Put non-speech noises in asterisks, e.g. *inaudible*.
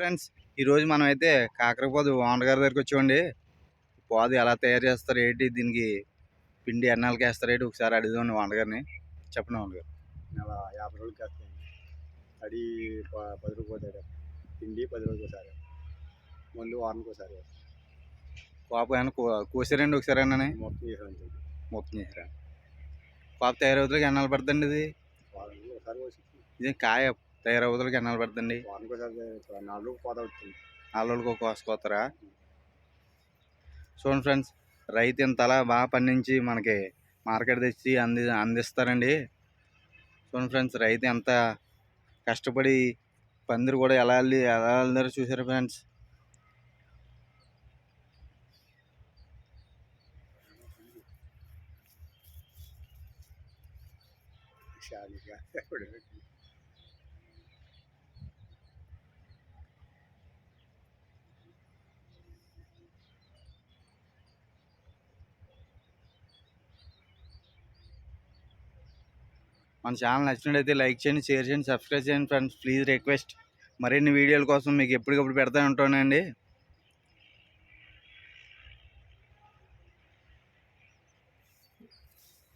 Friends ఈరోజు మనం అయితే కాకరపోదు ఓనర్ గారి దగ్గరికి వచ్చామండి. పోదు ఎలా తయారు చేస్తారు ఏంటి దీనికి పిండి ఎన్నాళ్ళకి వేస్తారు ఏంటి ఒకసారి అడుగుదాం ఓనర్ గారిని. చెప్పండి ఓనర్ గారు. నెల యాభై రోజులకి వస్తాయి తడి ప- పది రూపాయలు పిండి పది రోజులు ఒకసారి. మందు వారానికి ఒకసారి పాప ఏమైనా కోసారండి ఒకసారి అన్న మొత్తం చేసాను మొత్తం చేసారా పాప తయారవుతులకి ఎన్నాళ్ళు పడుతుంది ఇది? ఇది కాయ తయారవుతులకి ఎన్నాళ్ళు పడుతుంది నాలుగు పోతా వచ్చింది ఆలోళ్ళకి కోసుకోతారా? చూడండి ఫ్రెండ్స్ రైతు ఇంత అలా బాగా పండించి మనకి మార్కెట్ తెచ్చి అంది అందిస్తారండి. చూడండి ఫ్రెండ్స్ రైతు ఎంత కష్టపడి పందిరు కూడా ఎలా వెళ్ళి ఎలా వెళ్ళారో చూసారు ఫ్రెండ్స్? *laughs* మన ఛానల్ నచ్చినట్టయితే లైక్ చేయండి షేర్ చేయండి సబ్స్క్రైబ్ చేయండి ఫ్రెండ్స్ ప్లీజ్ రిక్వెస్ట్ మరిన్ని వీడియోల కోసం మీకు ఎప్పటికప్పుడు పెడతా ఉంటానండి.